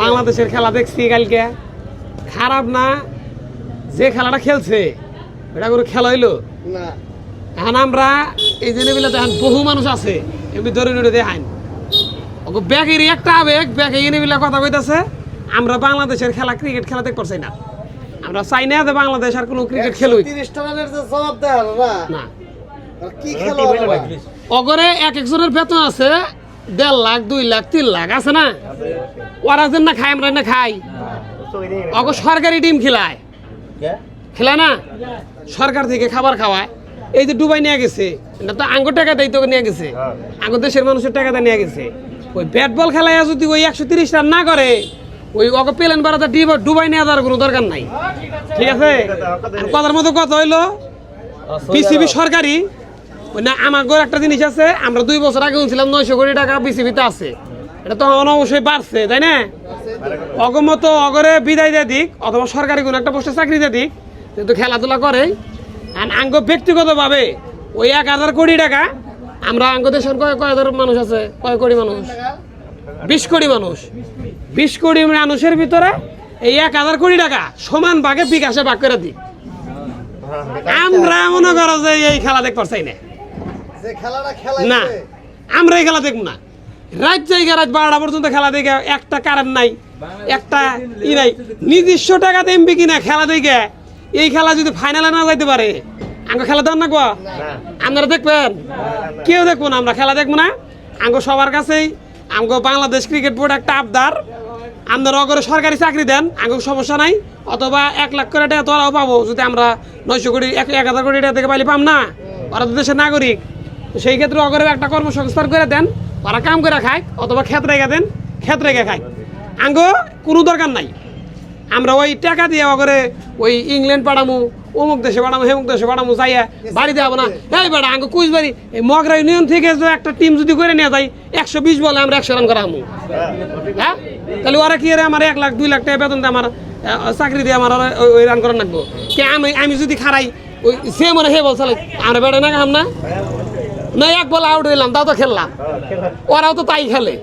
বাংলাদেশের খেলা দেখছি কালকে। খারাপ না যে খেলাটা খেলছে এটা কোনো খেলা হইল? না। এখন আমরা এই জেনেবিলা দেখেন বহু মানুষ আছে এমনি ধরে ধরে দেখান ওকে ব্যাগের একটা আবেগ ব্যাগে এনেবিলা কথা কইতাছে আমরা বাংলাদেশের খেলা ক্রিকেট খেলা দেখতে পারছি না। আমরা চাই না যে বাংলাদেশ আর কোনো ক্রিকেট খেলুই না। না। খেলো ভাই? অগরে এক একজনের বেতন আছে দেড় লাখ দুই লাখ তিন লাখ আছে না ওরা যেন না খাই আমরা না খাই অগ সরকারি ডিম খেলায় খেলায় না সরকার থেকে খাবার খাওয়ায় এই যে ডুবাই নিয়ে গেছে এটা তো আঙ্গুর টাকা দেয় তোকে নিয়ে গেছে আঙ্গুর দেশের মানুষের টাকা দিয়ে নিয়ে গেছে ওই ব্যাট বল খেলায় যদি ওই একশো তিরিশ রান না করে ওই ওকে প্লেন বাড়াতে ডুবাই নিয়ে যাওয়ার কোনো দরকার নাই ঠিক আছে কথার মতো কথা হইল বিসিবি সরকারি না, আমার একটা জিনিস আছে, আমরা দুই বছর আগে শুনছিলাম নয়শো কোটি টাকা বিসিবিতে আছে। এটা তো এখন অবশ্যই বাড়ছে, তাই না? অগমত অগরে বিদায় দিয়ে দিক, অথবা সরকারি কোনো একটা পোস্টে চাকরি দিয়ে দিক কিন্তু খেলাধুলা করে আর আঙ্গ ব্যক্তিগতভাবে ওই এক হাজার কোটি টাকা, আমরা আঙ্গ দেশের কয় কয় হাজার মানুষ আছে? কয় কোটি মানুষ? বিশ কোটি মানুষ। বিশ কোটি মানুষের ভিতরে এই এক হাজার কোটি টাকা সমান ভাগে বিকাশে ভাগ করে দিই আমরা মনে করো যে এই খেলা দেখতে পারছি না। না আমরা এই খেলা দেখব না। রাত জায়গা রাত বারোটা পর্যন্ত খেলা দেখে একটা কারেন্ট নাই একটা ই নাই। নিজস্ব টাকাতে এমবি কিনা খেলা দেখে। এই খেলা যদি ফাইনালে না যাইতে পারে আঙ্গ খেলা দেন না গো? আপনারা দেখবেন? কেউ দেখব না আমরা খেলা দেখব না। আঙ্গ সবার কাছেই আঙ্গ বাংলাদেশ ক্রিকেট বোর্ড একটা আবদার। আপনারা অগরে সরকারি চাকরি দেন আঙ্গ সমস্যা নাই। অথবা এক লাখ করে টাকা তোরাও পাবো যদি আমরা নয়শো কোটি এক এক হাজার কোটি টাকা থেকে পাইলে পাম না। ওরা তো দেশের নাগরিক। তো সেই ক্ষেত্রে অগরে একটা কর্মসংস্থান করে দেন, ওরা কাম করে খায়, অথবা ক্ষেত রেখে দেন, ক্ষেত রেখে খায়। আঙ্গ কোনো দরকার নাই। আমরা ওই টাকা দিয়ে অগরে ওই ইংল্যান্ড পাঠামু অমুক দেশে পাঠামু হেমুক দেশে পাঠামো যাইয়া বাড়ি যাব না। এই বেড়া, আঙ্গ কুচবাড়ি এই মগরা ইউনিয়ন থেকে একটা টিম যদি করে নিয়ে যাই একশো বিশ বলে আমরা একশো রান করামু। হ্যাঁ? তাহলে ওরা কি রে আমার এক লাখ, দুই লাখ টাকা বেতন দিয়ে আমার চাকরি দিয়ে আমার ওই- ওই রান করার লাগবো? কে আমি আমি যদি খারাই, ওই সে মানে হে বলছে আমরা বেড়ে না খাম না? না এক বল আউট হইলাম তাও তো খেললাম। ওরাও তো তাই খেলে।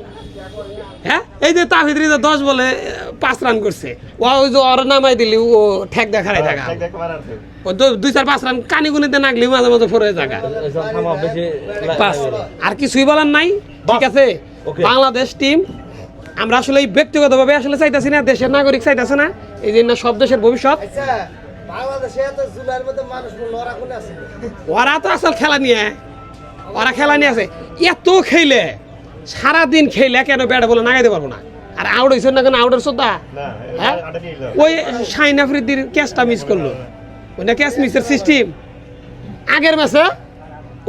হ্যাঁ এই যে তাহিদ রিজা দশ বলে পাঁচ রান করছে। ও ওই যে ওর নামাই দিলি ও ঠেক দেখারাই থাকা ও দুই চার পাঁচ রান কানি গুনিতে নাগলি মাঝে মাঝে ফরে থাকা পাস আর কিছুই বলার নাই। ঠিক আছে? বাংলাদেশ টিম আমরা আসলে এই ব্যক্তিগতভাবে আসলে চাইতেছি না দেশের নাগরিক চাইতেছে না এই জন্য সব দেশের ভবিষ্যৎ। আচ্ছা ওরা তো আসল খেলা নিয়ে ওরা খেলা নিয়ে আছে। এত খেলে সারাদিন খেলে কেন ব্যাট বলে নাগাইতে পারব না। আর আউট হয়েছে না কেন? আউটের শ্রদ্ধা? হ্যাঁ? ওই শাইন আফ্রিদির ক্যাচটা মিস করল। ওইটা ক্যাচ মিসের সিস্টেম আগের ম্যাচে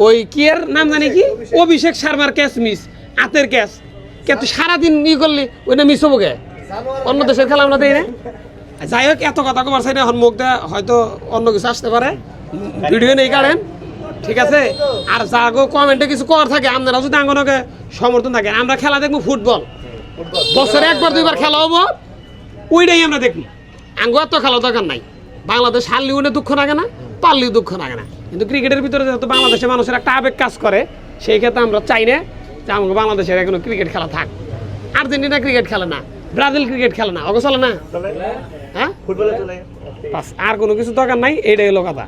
ওই কি এর নাম জানি কি? অভিষেক শর্মার ক্যাচ মিস হাতের ক্যাচ কিন্তু সারাদিন ই করলি ওইটা মিস হব গে অন্য দেশের খেলা আমরা দেই না। যাই হোক এত কথা কবার চাই না এখন মুখ দেয়া হয়তো অন্য কিছু আসতে পারে। ভিডিও নেই কারেন ঠিক আছে? আর যা গো কমেন্টে কিছু কর থাকে আপনারা যদি আঙ্গনকে সমর্থন থাকে আমরা খেলা দেখব ফুটবল। বছরে একবার দুইবার খেলা হব ওইটাই আমরা দেখব। আঙ্গ এত খেলা দরকার নাই। বাংলাদেশ হারলি উনি দুঃখ লাগে না পারলেও দুঃখ লাগে না। কিন্তু ক্রিকেটের ভিতরে যেহেতু বাংলাদেশের মানুষের একটা আবেগ কাজ করে সেই ক্ষেত্রে আমরা চাই না যে আমাকে বাংলাদেশের এখনও ক্রিকেট খেলা থাক। আর্জেন্টিনা ক্রিকেট খেলে না ব্রাজিল ক্রিকেট খেলে না ওকে চলে না? হ্যাঁ? ফুটবলে চলে। আর কোনো কিছু দরকার নাই এইটাই হলো কথা।